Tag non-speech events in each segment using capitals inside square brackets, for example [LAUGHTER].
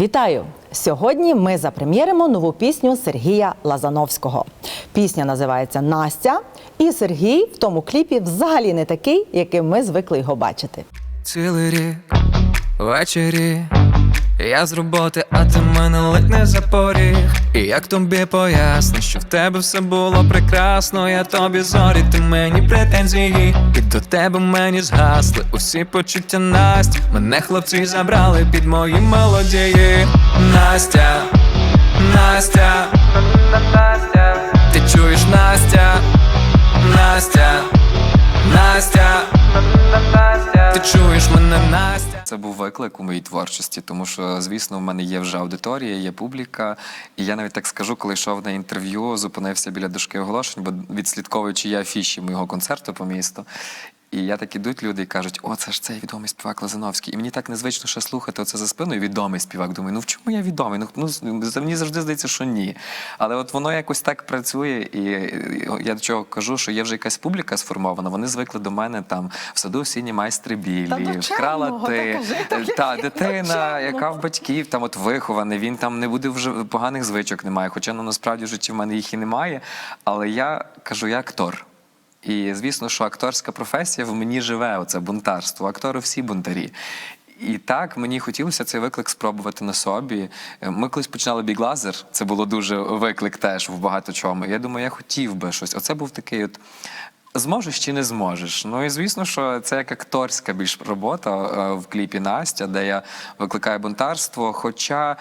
Вітаю! Сьогодні ми запрем'єримо нову пісню Сергія Лазановського. Пісня називається Настя, і Сергій в тому кліпі взагалі не такий, яким ми звикли його бачити. Цілий рік ввечері я з роботи, а ти мене ледь не за поріг І як тобі поясню, що в тебе все було прекрасно, я тобі зорі, ти мені претензії, і до тебе мені згасли усі почуття Настя. Мене хлопці забрали під мої мелодії. Настя, Настя, ти чуєш Настя, Настя, Настя. Ти чуєш мене, Настя? Це був виклик у моїй творчості, тому що, звісно, в мене є вже аудиторія, є публіка. І я навіть так скажу, коли йшов на інтерв'ю, зупинився біля дошки оголошень, бо відслідковуючи я афіші моєго концерту по місту. І я так ідуть люди і кажуть, о, це ж цей відомий співак Лазановський. І мені так незвично ще слухати оце за спиною відомий співак. Думаю, ну в чому я відомий? Ну, ну мені завжди здається, що ні. Але от воно якось так працює, і я до чого кажу, що є вже якась публіка сформована. Вони звикли до мене там в саду сіні майстри білі, вкрала ти та є, [LAUGHS] дитина, яка в батьків там от вихований. Він там не буде вже поганих звичок немає. Хоча ну насправді в житті в мене їх і немає. Але я кажу, я актор. І звісно, що акторська професія в мені живе, оце бунтарство. Актори всі бунтарі. І так мені хотілося цей виклик спробувати на собі. Ми колись починали Big лазер. це було дуже виклик теж в багато чому. Я думаю, я хотів би щось. Оце був такий от. Зможеш чи не зможеш? Ну і звісно, що це як акторська більш робота е, в кліпі Настя, де я викликаю бунтарство. Хоча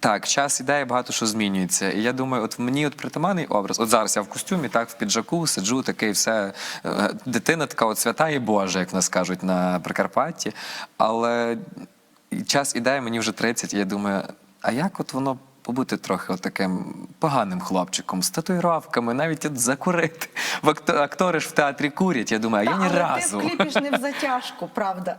так, час іде, багато що змінюється. І я думаю, от мені от притаманний образ. От зараз я в костюмі, так, в піджаку сиджу, такий все е, дитина така от свята і Божа, як нас кажуть на Прикарпатті. Але час іде, мені вже 30, і я думаю, а як от воно побути трохи таким поганим хлопчиком з татуїровками, навіть от закурити. Актори ж в театрі курять. Я думаю, а я ні разу. ти в кліпі ж не в [LAUGHS] затяжку, правда.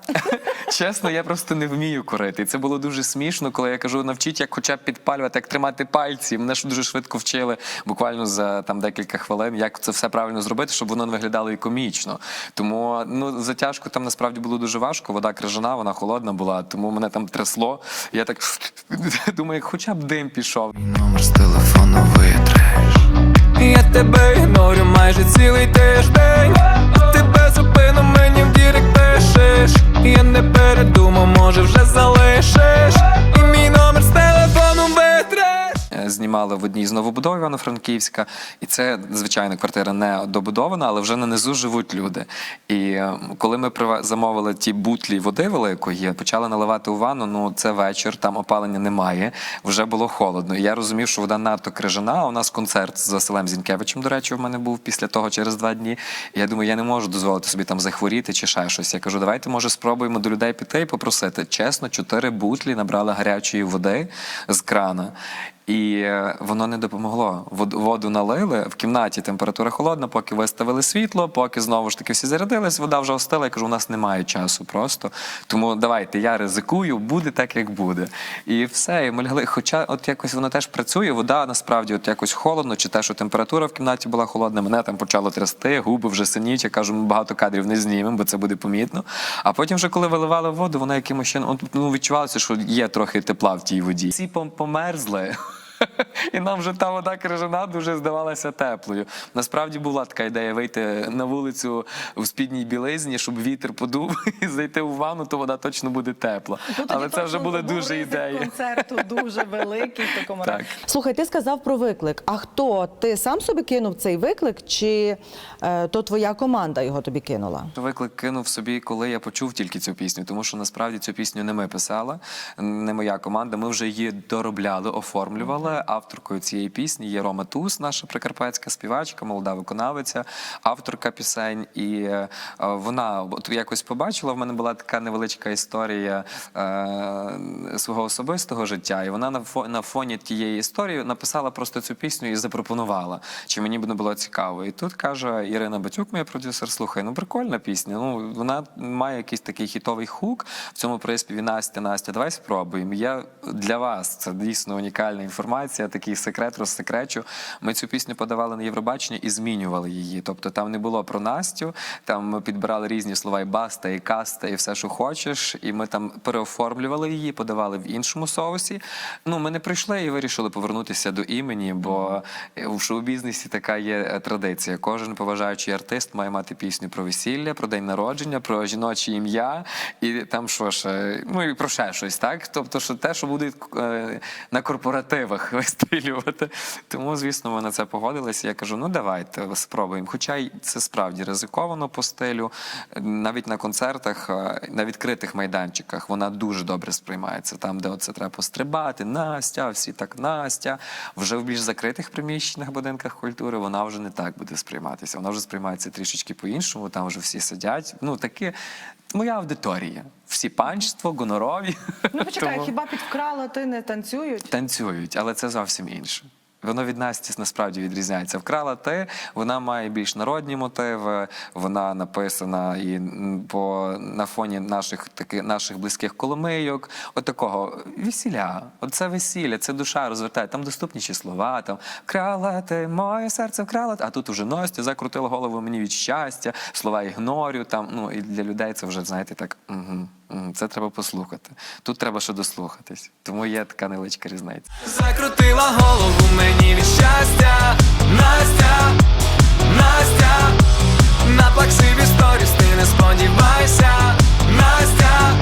Чесно, я просто не вмію курити. І це було дуже смішно, коли я кажу, навчіть, як хоча б підпалювати, як тримати пальці. Мене ж дуже швидко вчили, буквально за там декілька хвилин, як це все правильно зробити, щоб воно не виглядало і комічно. Тому ну затяжку там насправді було дуже важко. Вода крижана, вона холодна була, тому мене там трясло. Я так [LAUGHS] думаю, як хоча б дим пішов. Номер з телефону витреш. Я тебе ігнорю майже цілий тиждень. Тебе зупину мені в дірек пишеш. Я не передумав, може вже залишиш. І мій номер Знімали в одній з новобудов Івано-Франківська, і це звичайно квартира не добудована, але вже на низу живуть люди. І е, коли ми замовили ті бутлі води великої, почали наливати у ванну. Ну це вечір, там опалення немає. Вже було холодно. І я розумів, що вода надто крижана. У нас концерт з Василем Зінкевичем, до речі, в мене був після того через два дні. І я думаю, я не можу дозволити собі там захворіти чи ще щось. Я кажу, давайте може спробуємо до людей піти і попросити. Чесно, чотири бутлі набрали гарячої води з крана. І е, воно не допомогло. Вод- Воду налили в кімнаті. Температура холодна, поки виставили світло, поки знову ж таки всі зарядились, вода вже остила. Я кажу, у нас немає часу просто. Тому давайте я ризикую, буде так, як буде. І все. І ми лягли. Хоча, от якось воно теж працює. Вода насправді от якось холодно, чи те, що температура в кімнаті була холодна. Мене там почало трясти, губи вже синіть. Я кажу, ми багато кадрів не знімемо, бо це буде помітно. А потім, вже коли виливали воду, воно якимось чином ну, відчувалося, що є трохи тепла в тій воді. Всі пом- померзли. І нам вже та вода крижана дуже здавалася теплою. Насправді була така ідея вийти на вулицю в спідній білизні, щоб вітер подув [LAUGHS] і зайти в ванну, то вода точно буде тепла. Але це вже були дуже ідеї. концерту дуже великий в такому Так. разі. Слухай, ти сказав про виклик. А хто? Ти сам собі кинув цей виклик, чи е, то твоя команда його тобі кинула? Виклик кинув собі, коли я почув тільки цю пісню, тому що насправді цю пісню не ми писали, не моя команда. Ми вже її доробляли, оформлювали. Авторкою цієї пісні є Рома Туз, наша прикарпатська співачка, молода виконавиця, авторка пісень. І е, вона от якось побачила. В мене була така невеличка історія е, свого особистого життя, і вона на фоні тієї історії написала просто цю пісню і запропонувала, чи мені б не було цікаво. І тут каже Ірина Батюк, моя продюсер, слухай, ну прикольна пісня. Ну вона має якийсь такий хітовий хук в цьому приспіві Настя, Настя, давай спробуємо. Я для вас це дійсно унікальна інформація. Інформація, такий секрет розсекречу. Ми цю пісню подавали на Євробачення і змінювали її. Тобто там не було про Настю, там ми підбирали різні слова і баста, і каста, і все, що хочеш. І ми там переоформлювали її, подавали в іншому соусі. Ну, ми не прийшли і вирішили повернутися до імені, бо в шоу-бізнесі така є е, традиція. Кожен поважаючий артист має мати пісню про весілля, про день народження, про жіноче ім'я, і там що ж, ну і про ще щось, так? Тобто, що те, що буде е, на корпоративах [LAUGHS] вистрілювати. Тому, звісно, ми на це погодилися. Я кажу, ну давайте спробуємо. Хоча це справді ризиковано по стилю. Навіть на концертах, е, на відкритих майданчиках вона дуже добре сприймається. Там, де оце треба пострибати, Настя, всі так Настя. Вже в більш закритих приміщеннях будинках культури вона вже не так буде сприйматися. Вона вже сприймається трішечки по-іншому. Там вже всі сидять. Ну таке моя аудиторія. Всі панчство, гонорові. Ну [LAUGHS] почекай, Тому хіба підкрала? ти не танцюють? танцюють, але це зовсім інше. Воно від Насті насправді відрізняється. Вкрала ти, вона має більш народні мотиви, вона написана і по на фоні наших таки наших близьких коломийок. От такого весілля. Оце весілля, це душа розвертає. Там доступніші слова. Там вкрала ти, моє серце вкрала. А тут уже Настя закрутила голову мені від щастя, слова ігнорю. Там ну і для людей це вже знаєте так. Угу. Це треба послухати. Тут треба ще дослухатись. Тому є така невеличка різниця. Закрутила голову мені від щастя, Настя, Настя, на плаксиві сторіс ти не сподівайся, Настя,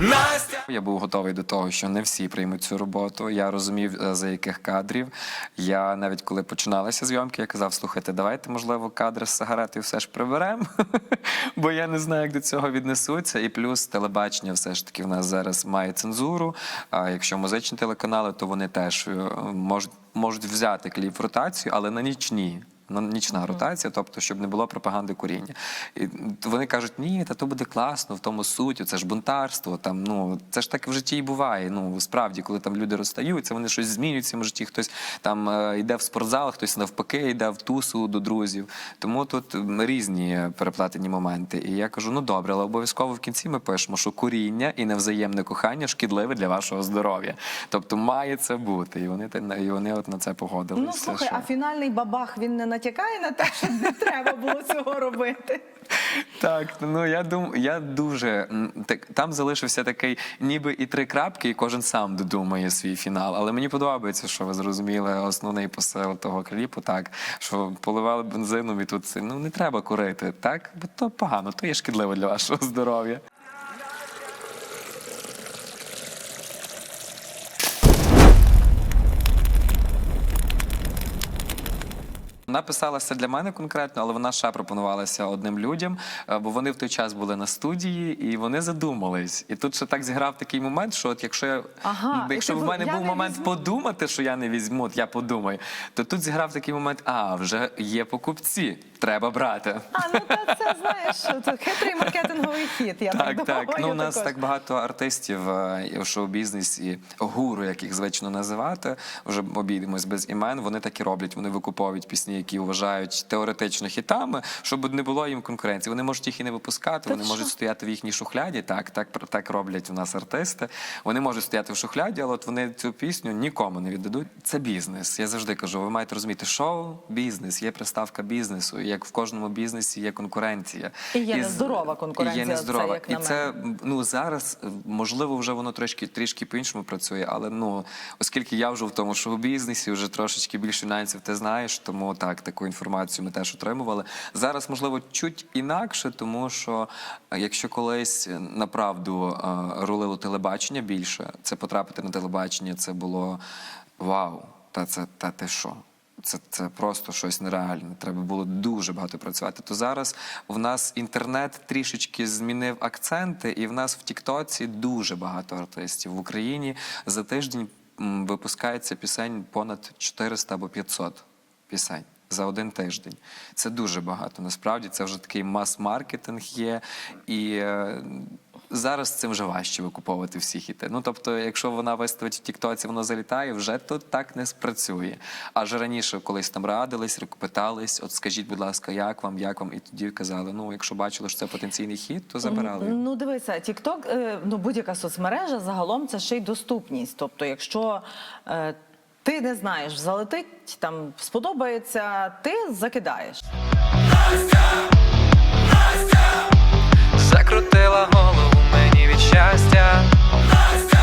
Настя. Я був готовий до того, що не всі приймуть цю роботу. Я розумів, е, за яких кадрів. Я навіть коли починалися зйомки, я казав: слухайте, давайте, можливо, кадри з сигарети все ж приберемо, [LAUGHS] бо я не знаю, як до цього віднесуться. І плюс телебачення все ж таки в нас зараз має цензуру. А якщо музичні телеканали, то вони теж е, можуть, можуть взяти кліп в ротацію, але на нічні. На нічна ротація, тобто, щоб не було пропаганди куріння. І вони кажуть, ні, та то буде класно, в тому суть, це ж бунтарство. Там ну це ж так в житті і буває. Ну справді, коли там люди розстаються, вони щось змінюють в цьому житті. Хтось там е, йде в спортзал, хтось навпаки йде в тусу до друзів. Тому тут різні переплетені моменти. І я кажу: ну добре, але обов'язково в кінці ми пишемо, що куріння і невзаємне кохання шкідливе для вашого здоров'я. Тобто має це бути. І вони і вони от на це погодилися. Ну слухай, що- а фінальний бабах він не натякає на те, що не треба було цього робити. Так, ну я думаю, я дуже так там залишився такий, ніби і три крапки, і кожен сам додумає свій фінал. Але мені подобається, що ви зрозуміли основний посил того кліпу, так що поливали бензином і тут ну не треба курити, так бо то погано, то є шкідливо для вашого здоров'я. Вона писалася для мене конкретно, але вона ще пропонувалася одним людям, е, бо вони в той час були на студії і вони задумались. І тут ще так зіграв такий момент, що от якщо я Ага, якщо в мене був, «Я був не момент візьму». подумати, що я не візьму, от я подумаю, то тут зіграв такий момент: а вже є покупці, треба брати. А ну та це знаєш, це хитрий маркетинговий хід. Я так, Так, так. Ну, у нас також. так багато артистів е, в шоу-бізнесі, гуру, як їх звично називати, вже обійдемось без імен. Вони так і роблять. Вони викуповують пісні, які вважають теоретично хітами, щоб не було їм конкуренції. Вони можуть їх і не випускати, вони що? можуть стояти в їхній шухляді. Так, так, так роблять у нас артисти. Вони можуть стояти в шухляді, але от вони цю пісню нікому не віддадуть. Це бізнес. Я завжди кажу, ви маєте розуміти, шоу бізнес, є приставка бізнесу. Як в кожному бізнесі є конкуренція. І є з- нездорова конкуренція, І є це нездорова. як і на це ну зараз е, можливо вже воно трошки трішки по-іншому працює, але ну оскільки я вже в тому шоу-бізнесі, вже трошечки більше нюансів ти знаєш, тому так таку інформацію ми теж отримували. Зараз можливо чуть інакше, тому що е, якщо колись е, направду е, рулило телебачення більше, це потрапити на телебачення, це було вау, та це та ти що? Це, це просто щось нереальне. Треба було дуже багато працювати. То зараз в нас інтернет трішечки змінив акценти, і в нас в Тіктоці дуже багато артистів в Україні. За тиждень випускається пісень понад 400 або 500 пісень. За один тиждень це дуже багато. Насправді це вже такий мас-маркетинг є, і е, зараз цим вже важче викуповувати всі хіти. Ну тобто, якщо вона виставить в Тіктоці, воно залітає, вже то так не спрацює. Аже раніше колись там радились, питались, от скажіть, будь ласка, як вам, як вам? І тоді казали: ну, якщо бачили, що це потенційний хіт, то забирали. Ну, дивися, TikTok, е, ну будь-яка соцмережа загалом це ще й доступність. Тобто, якщо е, Ти не знаєш, залетить там, сподобається, ти закидаєш. Настя Закрутила голову мені від щастя. Настя,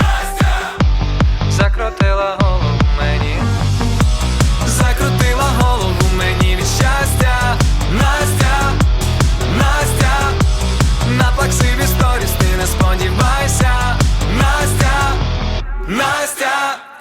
Настя, закрутила голову мені. Закрутила голову мені від щастя. Настя, Настя, на плаксиві сторіс ти не сподівайся. Настя, Настя.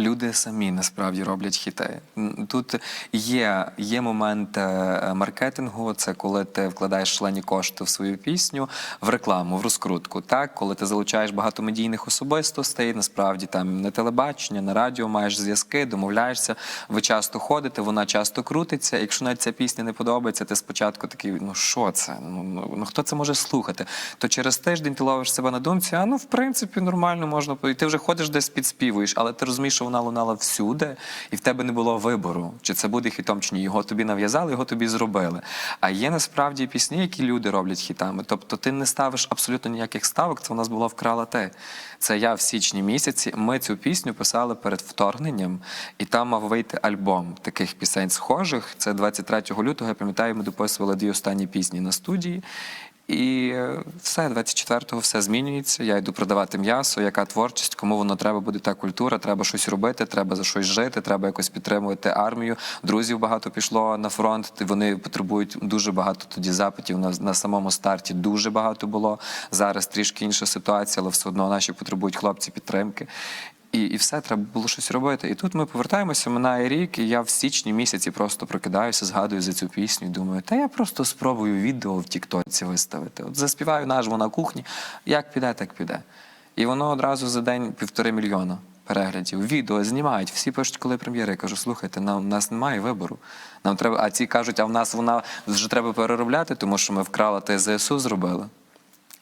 Люди самі насправді роблять хіти. Тут є, є момент е, маркетингу, це коли ти вкладаєш шалені кошти в свою пісню, в рекламу, в розкрутку. Так, коли ти залучаєш багато медійних особистостей, насправді там на телебачення, на радіо маєш зв'язки, домовляєшся, ви часто ходите, вона часто крутиться. Якщо навіть ця пісня не подобається, ти спочатку такий, ну що це? Ну, ну, ну хто це може слухати? То через тиждень ти ловиш себе на думці, а ну в принципі нормально можна І ти вже ходиш десь підспівуєш, але ти розумієш, що вона лунала всюди, і в тебе не було вибору, чи це буде хітом, чи ні. Його тобі нав'язали, його тобі зробили. А є насправді пісні, які люди роблять хітами. Тобто ти не ставиш абсолютно ніяких ставок. Це у нас було вкрала ти. Це я в січні місяці. Ми цю пісню писали перед вторгненням, і там мав вийти альбом таких пісень схожих. Це 23 лютого. Я пам'ятаю, ми дописували дві останні пісні на студії. І е, все, 24-го все змінюється. Я йду продавати м'ясо, яка творчість, кому воно треба буде та культура, треба щось робити, треба за щось жити, треба якось підтримувати армію. Друзів багато пішло на фронт. Вони потребують дуже багато тоді запитів. На, на самому старті дуже багато було. Зараз трішки інша ситуація, але все одно наші потребують хлопці підтримки. І, і все, треба було щось робити. І тут ми повертаємося, минає рік, і я в січні місяці просто прокидаюся, згадую за цю пісню і думаю, та я просто спробую відео в Тіктоці виставити. От заспіваю назву на кухні, як піде, так піде. І воно одразу за день півтори мільйона переглядів. Відео знімають, всі пишуть, коли прем'єра. Я кажу, слухайте, нам, у нас немає вибору. Нам треба, а ці кажуть, а в нас вона вже треба переробляти, тому що ми вкрала те ЗСУ зробили.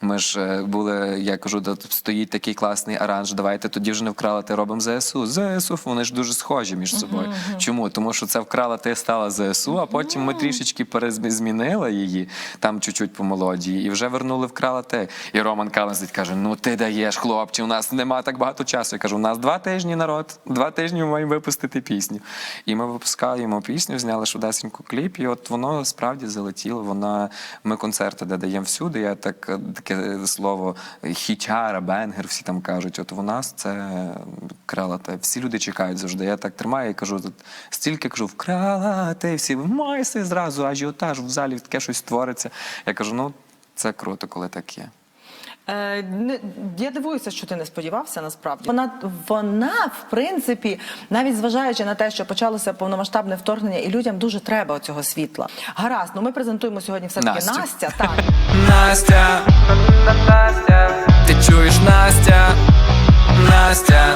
Ми ж е, були, я кажу, да, стоїть такий класний аранж. Давайте тоді вже не вкрала ти робимо ЗСУ. ЗСУ, вони ж дуже схожі між собою. Чому? Тому що це вкрала ти стала ЗСУ, а потім ми трішечки перезмінили її там чуть-чуть по мелодії, і вже вернули вкрала ти. І Роман Каланзить каже: Ну ти даєш, хлопче, у нас нема так багато часу. Я кажу, у нас два тижні народ, два тижні ми маємо випустити пісню. І ми випускаємо пісню, зняли швидесенько кліп, і от воно справді залетіло. Вона ми концерти де даємо всюди. Я так таке слово хітяра, бенгер, всі там кажуть. От у нас це кралате. Всі люди чекають завжди. Я так тримаю і кажу, тут стільки кажу, вкрала те, всі майси зразу, ажіотаж в залі таке щось твориться. Я кажу, ну це круто, коли так є. Е, не- я дивуюся, що ти не сподівався насправді. Вона, вона, в принципі, навіть зважаючи на те, що почалося повномасштабне вторгнення, і людям дуже треба цього світла. Гаразд, ну ми презентуємо сьогодні все таки Настю. Настя. [LAUGHS] Так. Настя, Настя, ти чуєш Настя, Настя,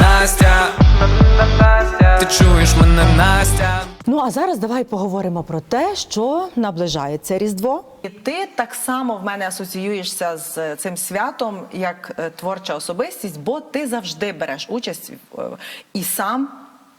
Настя, ти чуєш мене, Настя. Ну а зараз давай поговоримо про те, що наближається Різдво. І ти так само в мене асоціюєшся з цим святом як е, творча особистість, бо ти завжди береш участь е, і сам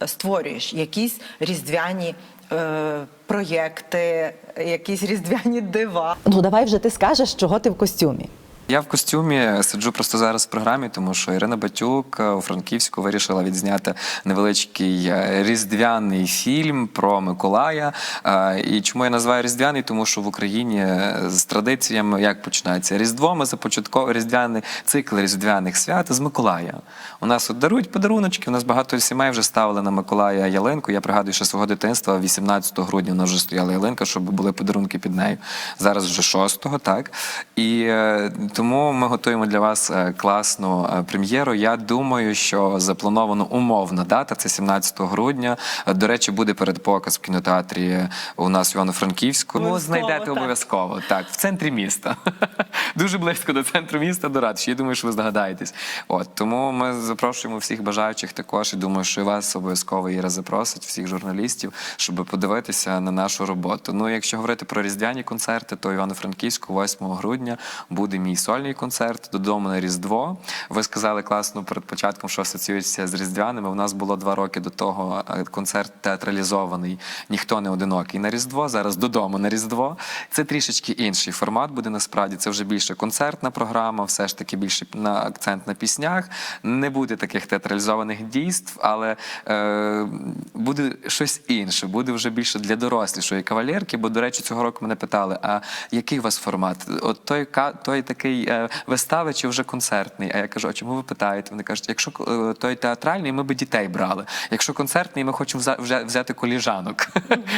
створюєш якісь різдвяні. е, Проєкти, якісь різдвяні дива. Ну давай вже ти скажеш, чого ти в костюмі. Я в костюмі сиджу просто зараз в програмі, тому що Ірина Батюк е, у Франківську вирішила відзняти невеличкий е, різдвяний фільм про Миколая. Е, І чому я називаю різдвяний? Тому що в Україні е, з традиціями як починається Різдво, ми започатково різдвяний цикл різдвяних свят з Миколая. У нас от дарують подаруночки. У нас багато сімей вже ставили на Миколая ялинку. Я пригадую, що свого дитинства 18 грудня нас вже стояла ялинка, щоб були подарунки під нею. Зараз вже 6-го, так. І е, тому ми готуємо для вас е, класну е, прем'єру. Я думаю, що заплановано умовна дата це 17 грудня. Е, До речі, буде передпоказ в кінотеатрі у нас Івано-Франківську. Обов'язково, знайдете так. обов'язково. Так, в центрі міста. [LAUGHS] Дуже близько до центру міста до Ратуші. Я думаю, що ви здогадаєтесь. От тому ми запрошуємо всіх бажаючих також. І думаю, що і вас обов'язково Іра запросить, всіх журналістів, щоб подивитися на нашу роботу. Ну, якщо говорити про різдвяні концерти, то Івано-Франківську, 8 грудня, буде мій сольний концерт, додому на Різдво. Ви сказали класно перед початком, що асоціюється з Різдвяними. У нас було два роки до того е, концерт театралізований Ніхто не одинокий на Різдво. Зараз додому на Різдво. Це трішечки інший формат буде насправді. Це вже більше концертна програма, все ж таки більше на акцент на піснях. Не буде таких театралізованих дійств, але е, буде щось інше, буде вже більше для дорослішої кавалерки. Бо, до речі, цього року мене питали: а який у вас формат? От той той такий е, вистави чи вже концертний? А я кажу, а чому ви питаєте? Вони кажуть, якщо е, той театральний, ми би дітей брали. Якщо концертний, ми хочемо вже взяти коліжанок.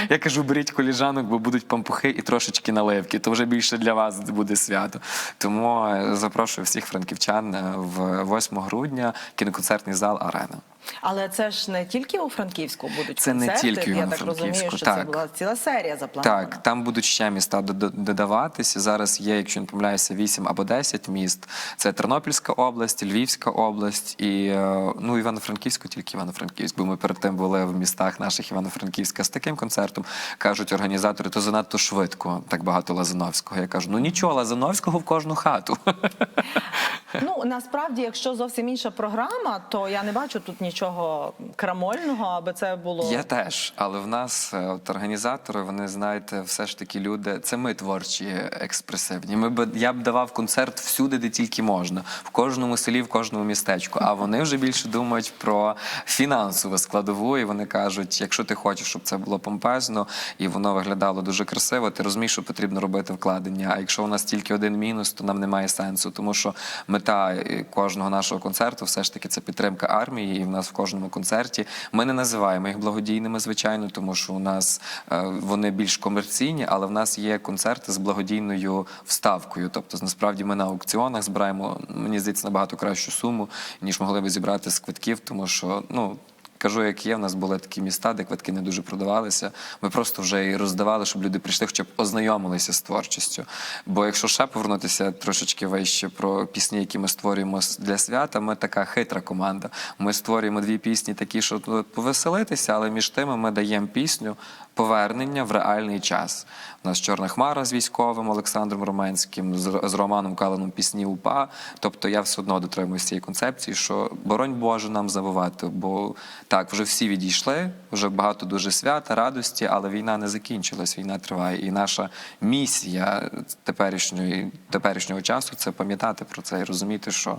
Я кажу, беріть коліжанок, бо будуть пампухи і трошечки наливки. То вже більше для вас буде свято. Тому е, запрошую всіх франківчан в 8 грудня кіноконцертний зал Арена. Але це ж не тільки у Франківську будуть Це не тільки Я так розумію, що це була ціла серія запланована. Так, там будуть ще міста додаватися. Зараз є, якщо не помиляюся, 8 або 10 міст. Це Тернопільська область, Львівська область і е, ну Івано-Франківську, тільки Івано-Франківськ. Бо ми перед тим були в містах наших Івано-Франківська з таким концертом. Кажуть організатори, то занадто швидко, так багато Лазановського. Я кажу, ну нічого, Лазановського в кожну хату. Ну насправді, якщо зовсім інша програма, то я не бачу тут нічого крамольного, аби це було Я теж, але в нас е, от організатори, вони знаєте, все ж таки люди. Це ми творчі, експресивні. Ми б я б давав концерт всюди, де тільки можна, в кожному селі, в кожному містечку. А вони вже більше думають про фінансову складову, і вони кажуть: якщо ти хочеш, щоб це було помпезно і воно виглядало дуже красиво, ти розумієш, що потрібно робити вкладення. А якщо у нас тільки один мінус, то нам немає сенсу, тому що мета е, кожного нашого концерту все ж таки це підтримка армії, і в нас в кожному концерті ми не називаємо їх благодійними, звичайно, тому що у нас е, вони більш комерційні, але в нас є концерти з благодійною вставкою. Тобто, насправді ми на аукціонах збираємо, мені здається, набагато кращу суму, ніж могли би зібрати з квитків, тому що ну. Кажу, як є, в нас були такі міста, де квитки не дуже продавалися. Ми просто вже і роздавали, щоб люди прийшли, хоча б ознайомилися з творчістю. Бо якщо ще повернутися трошечки вище про пісні, які ми створюємо для свята, ми така хитра команда. Ми створюємо дві пісні, такі, що повеселитися, але між тими ми даємо пісню повернення в реальний час. У нас Чорна Хмара з військовим Олександром Роменським, з, з Романом Калином пісні УПА. Тобто я все одно дотримуюся цієї концепції, що боронь Боже нам забувати. Бо так, вже всі відійшли, вже багато дуже свята, радості, але війна не закінчилась, війна триває. І наша місія теперішньої, теперішнього часу це пам'ятати про це і розуміти, що.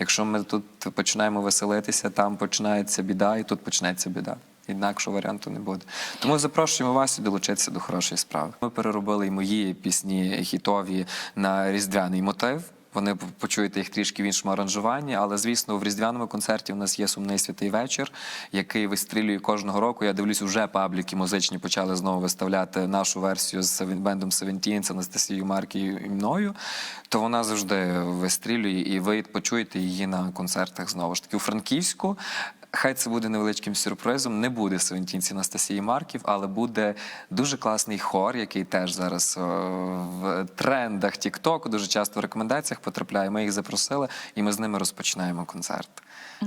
Якщо ми тут починаємо веселитися, там починається біда, і тут почнеться біда. Інакшого варіанту не буде. Тому запрошуємо вас і долучитися до хорошої справи. Ми переробили і мої пісні хітові на різдвяний мотив. Вони почуєте їх трішки в іншому аранжуванні, але звісно, в різдвяному концерті у нас є сумний святий вечір, який вистрілює кожного року. Я дивлюсь, вже пабліки музичні почали знову виставляти нашу версію з бендом Seventeen, з Анастасією Маркією і мною. То вона завжди вистрілює, і ви почуєте її на концертах знову ж таки у Франківську. Хай це буде невеличким сюрпризом. Не буде Севентінці Анастасії Марків, але буде дуже класний хор, який теж зараз в трендах TikTok, дуже часто в рекомендаціях потрапляє. Ми їх запросили, і ми з ними розпочинаємо концерт.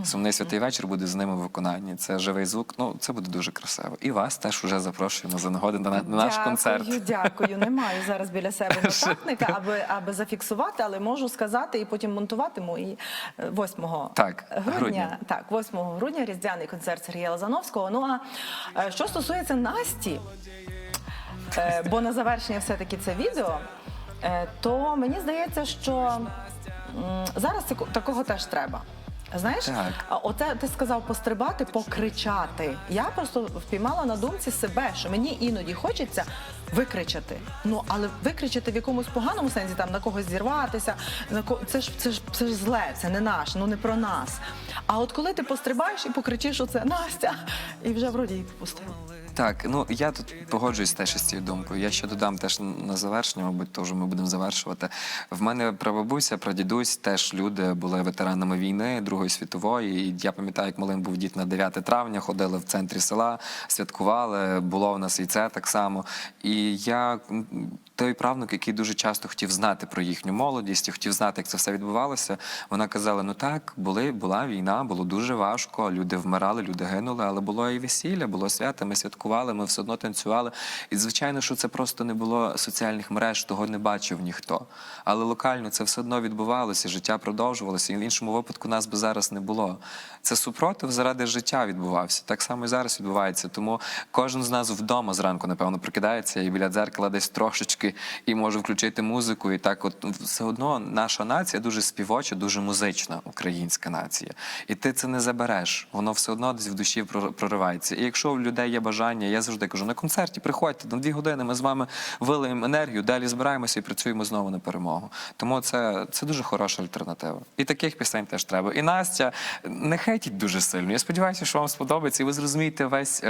Сумний святий вечір буде з ними в виконанні. Це живий звук. Ну це буде дуже красиво. І вас теж вже запрошуємо за нагоди на, на наш дякую, концерт. Дякую. Не маю зараз біля себе [LAUGHS] нотатника, аби, аби зафіксувати, але можу сказати і потім монтуватиму. І е, 8 Так, грудня, грудня. так, 8 грудня різдвяний концерт Сергія Лазановського. Ну а е, що стосується Насті, е, бо на завершення все-таки це відео, е, то мені здається, що зараз такого теж треба. Знаєш, а оце ти сказав пострибати, покричати. Я просто впіймала на думці себе, що мені іноді хочеться викричати. Ну але викричати в якомусь поганому сенсі, там на когось зірватися, на ко... це ж це ж це ж зле, це не наш, ну не про нас. А от коли ти пострибаєш і покричиш, оце Настя, і вже вроді і попустив. Так, ну я тут погоджуюсь теж із цією думкою. Я ще додам теж на завершення, мабуть, теж ми будемо завершувати. В мене прабабуся, прадідусь теж люди були ветеранами війни Другої світової. І я пам'ятаю, як малим був дід на 9 травня, ходили в центрі села, святкували. Було в нас і це так само. І я той правнук, який дуже часто хотів знати про їхню молодість, і хотів знати, як це все відбувалося. Вона казала: ну так, були, була війна, було дуже важко. Люди вмирали, люди гинули, але було і весілля, було свято. Ми святкували, ми все одно танцювали. І звичайно, що це просто не було соціальних мереж, того не бачив ніхто. Але локально це все одно відбувалося, життя продовжувалося, і в іншому випадку нас би зараз не було. Це супротив заради життя відбувався. Так само і зараз відбувається. Тому кожен з нас вдома зранку, напевно, прокидається і біля дзеркала десь трошечки і може включити музику. І так, от все одно наша нація дуже співоча, дуже музична українська нація. І ти це не забереш. Воно все одно десь в душі прор- проривається. І якщо у людей є бажання, я завжди кажу, на концерті приходьте на дві години. Ми з вами вилиємо енергію, далі збираємося і працюємо знову на перемогу. Тому це, це дуже хороша альтернатива. І таких пісень теж треба. І Настя, не хейтіть дуже сильно. Я сподіваюся, що вам сподобається, і ви зрозумієте весь.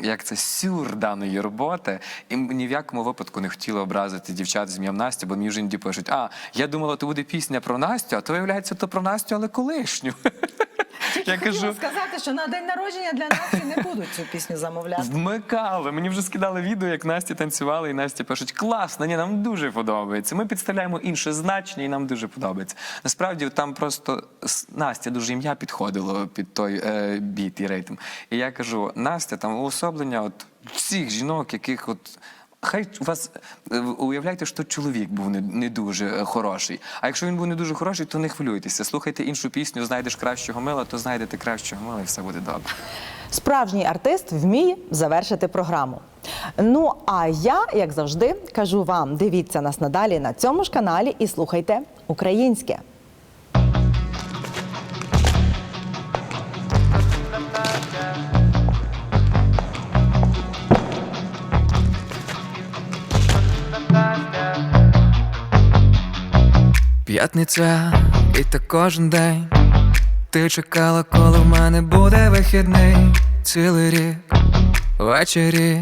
Як це сюр даної роботи, і ні в якому випадку не хотіла образити дівчат з ім'ям Настя, бо мені вже іноді пишуть: а я думала, то буде пісня про Настю, а то виявляється, то про Настю, але колишню. [LAUGHS] Я Хотіла кажу, сказати, що на день народження для нас і не будуть цю пісню замовляти. Вмикали. Мені вже скидали відео, як Насті танцювали, і Насті пишуть: класно, ні, нам дуже подобається. Ми підставляємо інше значення, і нам дуже подобається. Насправді там просто с- Настя дуже ім'я підходило під той е, біт і ритм. І я кажу: Настя, там уособлення от всіх жінок, яких от. Хай у вас е, уявляйте, що чоловік був не, не дуже е, хороший. А якщо він був не дуже хороший, то не хвилюйтеся. Слухайте іншу пісню, знайдеш кращого мила, то знайдете кращого мила, і все буде добре. Справжній артист вміє завершити програму. Ну а я, як завжди, кажу вам: дивіться нас надалі на цьому ж каналі і слухайте українське. П'ятниця, і так кожен день. Ти чекала, коли в мене буде вихідний цілий рік ввечері.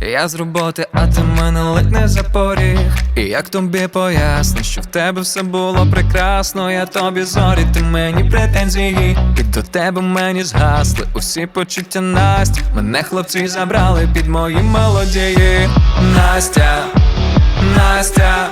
Я з роботи, а ти мене ледь не за поріг. І як тобі поясню, що в тебе все було прекрасно, я тобі зорі, ти мені претензії, і до тебе мені згасли усі почуття Настя. Мене хлопці забрали під мої мелодії. Настя, Настя,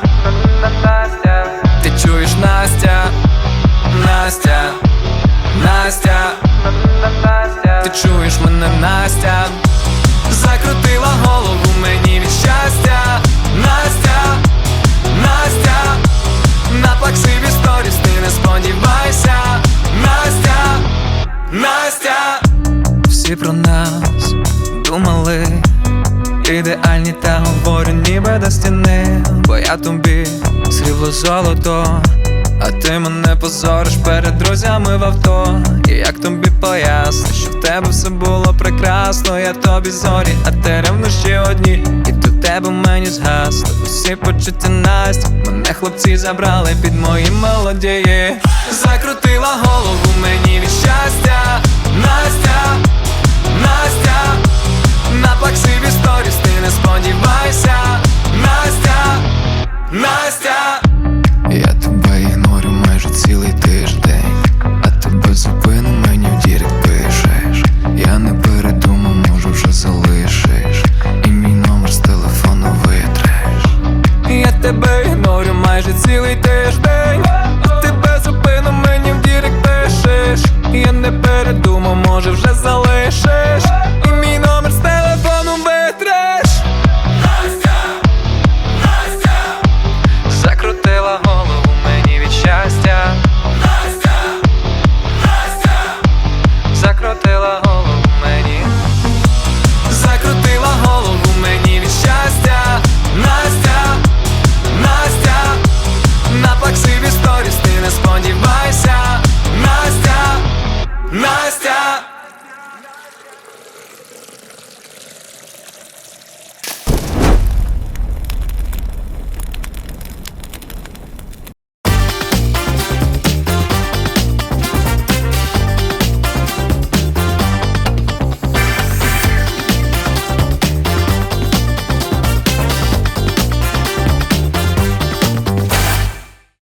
я тобі срібло золото, а ти мене позориш перед друзями в авто. І як тобі поясню, що в тебе все було прекрасно, я тобі зорі, а ти ревнощі одні, і до тебе мені згасли усі почуття Настя. Мене хлопці забрали під мої мелодії, закрутила голову мені від щастя, Настя, Настя. На плаксиві сторіс ти не сподівайся, Настя, Настя. Я тебе ігнорю майже цілий тиждень, а тебе зупину мені в дірек пишеш. Я не передумав, може вже залишиш. І мій номер з телефону витреш. Я тебе ігнорю майже цілий тиждень, а тебе зупину мені в дірек пишеш. Я не передумав, може вже залишиш. І мій номер з телефону